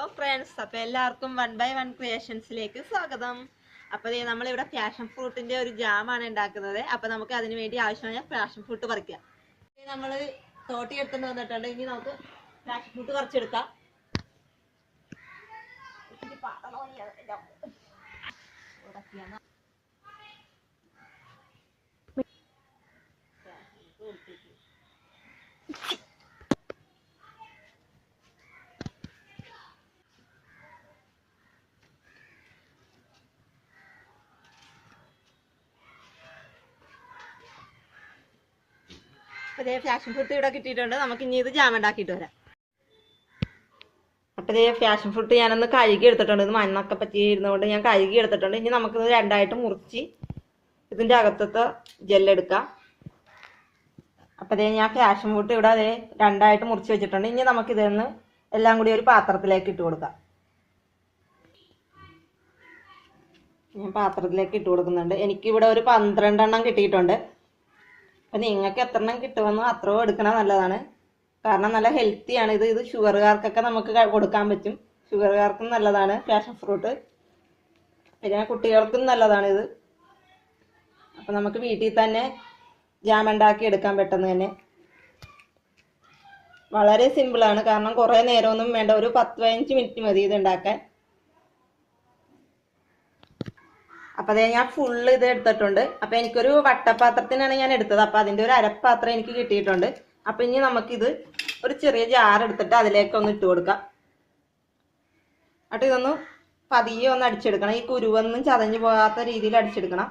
Hello friends അപ്പൊ എല്ലാവർക്കും one by one ക്രിയേഷൻസിലേക്ക് സ്വാഗതം. അപ്പൊ നമ്മൾ ഇവിടെ പാഷൻ ഫ്രൂട്ടിന്റെ ഒരു ജാമാണ് ഉണ്ടാക്കുന്നത്. അപ്പൊ നമുക്ക് അതിന് വേണ്ടി ആവശ്യമായ പാഷൻ ഫ്രൂട്ട് പറിക്കാം. ഇനി നമ്മൾ തോട്ടി എടുത്തിട്ട് വന്നിട്ടുണ്ട്. ഇനി നമുക്ക് പാഷൻ ഫ്രൂട്ട് പറിച്ചെടുക്കാം. ഉടക്കിയാണ്. അപ്പൊ ദേ ഫാഷൻ ഫ്രൂട്ട് ഇവിടെ കിട്ടിയിട്ടുണ്ട്. നമുക്ക് ഇനി ഇത് ജാം ഉണ്ടാക്കിയിട്ട് വരാം. അപ്പൊ ദേ ഫാഷൻ ഫ്രൂട്ട് ഞാനൊന്ന് കഴുകി എടുത്തിട്ടുണ്ട്. ഇത് മണ്ണൊക്കെ പറ്റി ഇരുന്നുകൊണ്ട് ഞാൻ കഴുകി എടുത്തിട്ടുണ്ട്. ഇനി നമുക്കിത് രണ്ടായിട്ട് മുറിച്ച് ഇതിന്റെ അകത്തത്തെ ജെല്ലെടുക്കാം അപ്പൊ ദേ ഞാൻ ഫാഷൻ ഫ്രൂട്ട് ഇവിടെ ദേ രണ്ടായിട്ട് മുറിച്ച് വെച്ചിട്ടുണ്ട്. ഇനി നമുക്ക് ഇതൊന്ന് എല്ലാം കൂടി ഒരു പാത്രത്തിലേക്ക് ഇട്ട് കൊടുക്കാം. ഞാൻ പാത്രത്തിലേക്ക് ഇട്ട് കൊടുക്കുന്നുണ്ട്. എനിക്കിവിടെ ഒരു പന്ത്രണ്ടെണ്ണം കിട്ടിയിട്ടുണ്ട്. അപ്പൊ നിങ്ങൾക്ക് എത്ര എണ്ണം കിട്ടുമെന്നോ അത്രയോ എടുക്കണം നല്ലതാണ്. കാരണം നല്ല ഹെൽത്തിയാണ് ഇത് ഇത് ഷുഗറുകാർക്കൊക്കെ നമുക്ക് കൊടുക്കാൻ പറ്റും. ഷുഗറുകാർക്കും നല്ലതാണ് പാഷൻ ഫ്രൂട്ട് പിന്നെ കുട്ടികൾക്കും നല്ലതാണ് ഇത്. അപ്പൊ നമുക്ക് വീട്ടിൽ തന്നെ ജാം ഉണ്ടാക്കി എടുക്കാൻ പെട്ടെന്ന് തന്നെ. വളരെ സിമ്പിളാണ് കാരണം കുറേ നേരമൊന്നും വേണ്ട. ഒരു പത്ത് പതിനഞ്ച് മിനിറ്റ് മതി ഇത് ഉണ്ടാക്കാൻ. അപ്പൊ അതേ ഞാൻ ഫുള്ള് ഇത് എടുത്തിട്ടുണ്ട്. അപ്പൊ എനിക്കൊരു വട്ടപാത്രത്തിനാണ് ഞാൻ എടുത്തത്. അപ്പൊ അതിന്റെ ഒരു അരപ്പാത്രം എനിക്ക് കിട്ടിയിട്ടുണ്ട്. അപ്പൊ ഇനി നമുക്കിത് ഒരു ചെറിയ ജാർ എടുത്തിട്ട് അതിലേക്ക് ഒന്ന് ഇട്ട് കൊടുക്കാം. എന്നിട്ട് ഇതൊന്ന് പതിയെ ഒന്ന് അടിച്ചെടുക്കണം. ഈ കുരുവൊന്നും ചതഞ്ഞു പോകാത്ത രീതിയിൽ അടിച്ചെടുക്കണം.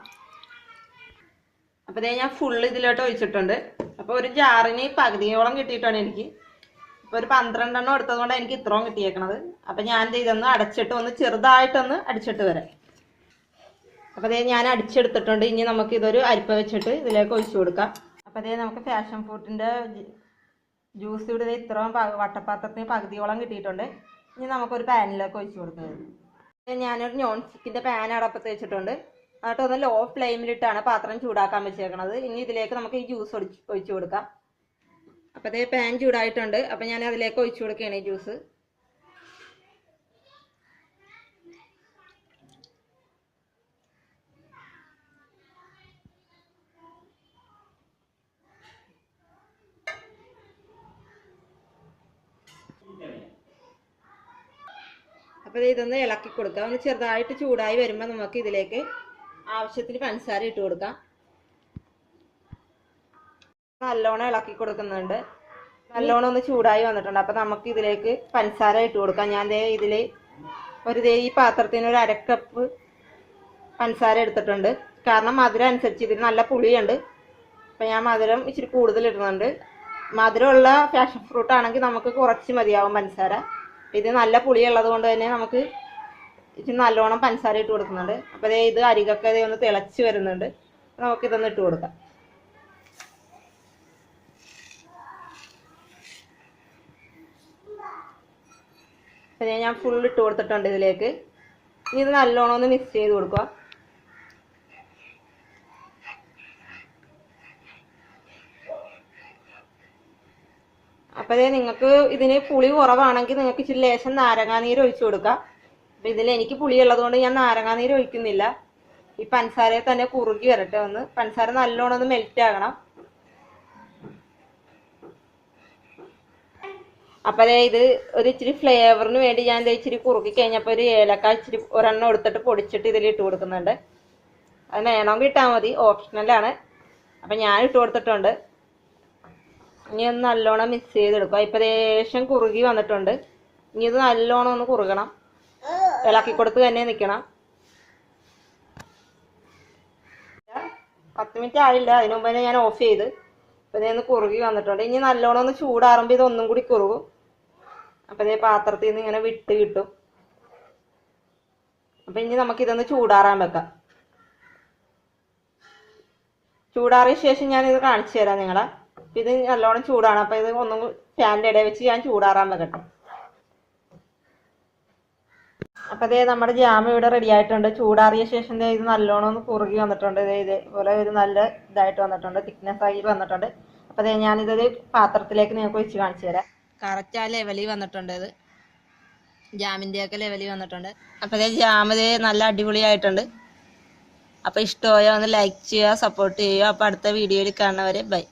അപ്പൊ ദേ ഞാൻ ഫുള്ള് ഇതിലോട്ട് ഒഴിച്ചിട്ടുണ്ട്. അപ്പൊ ഒരു ജാറിന് പകുതിയോളം കിട്ടിയിട്ടാണ് എനിക്ക്. ഇപ്പൊ ഒരു പന്ത്രണ്ടെണ്ണം എടുത്തത് കൊണ്ടാണ് എനിക്ക് ഇത്രയും കിട്ടിയേക്കണത്. അപ്പൊ ഞാൻ ഇതൊന്ന് അടച്ചിട്ട് ഒന്ന് ചെറുതായിട്ടൊന്ന് അടിച്ചിട്ട് വരാം. അപ്പൊ അതേ ഞാൻ അടിച്ചെടുത്തിട്ടുണ്ട്. ഇനി നമുക്ക് ഇതൊരു അരിപ്പ വെച്ചിട്ട് ഇതിലേക്ക് ഒഴിച്ചു കൊടുക്കാം. അപ്പോൾ അതേ നമുക്ക് ഫാഷൻ ഫ്രൂട്ടിന്റെ ജ്യൂസ് ഇവിടെ ഇത്രയും വട്ടപ്പാത്രത്തിന് പകുതിയോളം കിട്ടിയിട്ടുണ്ട്. ഇനി നമുക്കൊരു പാനിലേക്ക് ഒഴിച്ചു കൊടുക്കുന്നത് ഞാനൊരു നോൺ സ്റ്റിക്കിന്റെ പാൻ അടപ്പത്ത് വെച്ചിട്ടുണ്ട്. എന്നിട്ട് ഒന്ന് ലോ ഫ്ലെയിമിലിട്ടാണ് പാത്രം ചൂടാക്കാൻ വെച്ചേക്കണത്. ഇനി ഇതിലേക്ക് നമുക്ക് ഈ ജ്യൂസ് ഒഴിച്ച് ഒഴിച്ചു കൊടുക്കാം. അപ്പോൾ അതേ പാൻ ചൂടായിട്ടുണ്ട്. അപ്പോൾ ഞാൻ അതിലേക്ക് ഒഴിച്ചു കൊടുക്കുകയാണ് ഈ ജ്യൂസ് അപ്പോൾ ഇതൊന്ന് ഇളക്കി കൊടുക്കുക ഒന്ന് ചെറുതായിട്ട് ചൂടായി വരുമ്പോൾ നമുക്ക് ഇതിലേക്ക് ആവശ്യത്തിന് പഞ്ചസാര ഇട്ട് കൊടുക്കാം. നല്ലോണം ഇളക്കി കൊടുക്കുന്നുണ്ട്. നല്ലോണം ഒന്ന് ചൂടായി വന്നിട്ടുണ്ട്. അപ്പോൾ നമുക്ക് ഇതിലേക്ക് പഞ്ചസാര ഇട്ട് കൊടുക്കാം. ഞാൻ ദേ ഇതിൽ ഒരു ദേ ഈ പാത്രത്തിന് ഒരു അരക്കപ്പ് പഞ്ചസാര എടുത്തിട്ടുണ്ട്. കാരണം മധുരം അനുസരിച്ച് ഇതിൽ നല്ല പുളിയുണ്ട്. അപ്പം ഞാൻ മധുരം ഇച്ചിരി കൂടുതൽ ഇടുന്നുണ്ട്. മധുരമുള്ള പാഷൻ ഫ്രൂട്ട് ആണെങ്കിൽ നമുക്ക് കുറച്ച് മതിയാവും പഞ്ചസാര. ഇത് നല്ല പുളിയുള്ളത് കൊണ്ട് തന്നെ നമുക്ക് ഇച്ചിരി നല്ലോണം പഞ്ചസാര ഇട്ട് കൊടുക്കുന്നുണ്ട്. അപ്പോൾ ദേ ഇത് അരികൊക്കെ ദേ ഒന്ന് തിളച്ച് വരുന്നുണ്ട്. നമുക്ക് ഇതൊന്ന് ഇട്ട് കൊടുക്കാം. അപ്പോൾ ഞാൻ ഫുൾ ഇട്ട് കൊടുത്തിട്ടുണ്ട് ഇതിലേക്ക്. ഇനി ഇത് നല്ലോണം ഒന്ന് മിക്സ് ചെയ്ത് കൊടുക്കുക. ദേ നിങ്ങൾക്ക് ഇതിന് പുളി കുറവാണെങ്കിൽ നിങ്ങൾക്ക് ഇച്ചിരി ലേശം നാരങ്ങാനീര് ഒഴിച്ചു കൊടുക്കാം. അപ്പൊ ഇതിൽ എനിക്ക് പുളി ഉള്ളതുകൊണ്ട് ഞാൻ നാരങ്ങാനീര് ഒഴിക്കുന്നില്ല. ഈ പഞ്ചസാരയെ തന്നെ കുറുകി വരട്ടെ ഒന്ന്. പഞ്ചസാര നല്ലോണം ഒന്ന് മെൽറ്റ് ആകണം. അപ്പൊ അതെ ഇത് ഒരു ഇച്ചിരി ഫ്ലേവറിന് വേണ്ടി ഞാൻ ഇച്ചിരി കുറുക്കി കഴിഞ്ഞപ്പോൾ ഒരു ഏലക്ക ഇച്ചിരി ഒരെണ്ണം എടുത്തിട്ട് പൊടിച്ചിട്ട് ഇതിൽ ഇട്ട് കൊടുക്കുന്നുണ്ട്. അത് വേണമെങ്കിൽ ഇട്ടാൽ മതി. ഓപ്ഷണലാണ് അപ്പം ഞാൻ ഇട്ട് കൊടുത്തിട്ടുണ്ട്. ഇനി ഒന്ന് നല്ലോണം മിക്സ് ചെയ്തെടുക്കുക ഇപ്പം ലേശം കുറുകി വന്നിട്ടുണ്ട്. ഇനി ഇത് നല്ലോണം ഒന്ന് കുറുകണം. ഇളക്കി കൊടുത്ത് തന്നെ നിൽക്കണം പത്ത് മിനിറ്റ് ആയില്ല. അതിനു മുമ്പ് തന്നെ ഞാൻ ഓഫ് ചെയ്ത്. അപ്പം ഇതൊന്ന് കുറുകി വന്നിട്ടുണ്ട്. ഇനി നല്ലോണം ഒന്ന് ചൂടാറുമ്പോൾ ഒന്നും കൂടി കുറുകും. അപ്പം ഇതേ പാത്രത്തിൽ നിന്ന് ഇങ്ങനെ വിട്ട് കിട്ടും. അപ്പം ഇനി നമുക്ക് ഇതൊന്ന് ചൂടാറാൻ വെക്കാം. ചൂടാറിയ ശേഷം ഞാൻ ഇത് കാണിച്ചു തരാം നിങ്ങളെ. ഇത് നല്ലോണം ചൂടാണ്. അപ്പം ഇത് ഒന്നും ഫാനിന്റെ ഇടയിൽ വെച്ച് ഞാൻ ചൂടാറാൻ വെക്കട്ടെ. അപ്പം അതേ നമ്മുടെ ജാം ഇവിടെ റെഡി ആയിട്ടുണ്ട്. ചൂടാറിയ ശേഷം ദേ ഇത് നല്ലോണം ഒന്ന് കുറുകി വന്നിട്ടുണ്ട്. ദേ ഇതേപോലെ ഒരു നല്ല ഇതായിട്ട് വന്നിട്ടുണ്ട്. തിക്നെസ് ആയി വന്നിട്ടുണ്ട്. അപ്പം അതേ ഞാനിതൊരു പാത്രത്തിലേക്ക് നിങ്ങൾക്ക് വെച്ച് കാണിച്ചു തരാം. കറക്റ്റ് ആ ലെവലിൽ വന്നിട്ടുണ്ട് ഇത്. ജാമിന്റെ ഒക്കെ ലെവലിൽ വന്നിട്ടുണ്ട്. അപ്പോൾ ഇതേ ജാം ഇതേ നല്ല അടിപൊളിയായിട്ടുണ്ട്. അപ്പോൾ ഇഷ്ടമായോ ഒന്ന് ലൈക്ക് ചെയ്യുക സപ്പോർട്ട് ചെയ്യുക. അപ്പോൾ അടുത്ത വീഡിയോയിൽ കാണുന്നവരെ ബൈ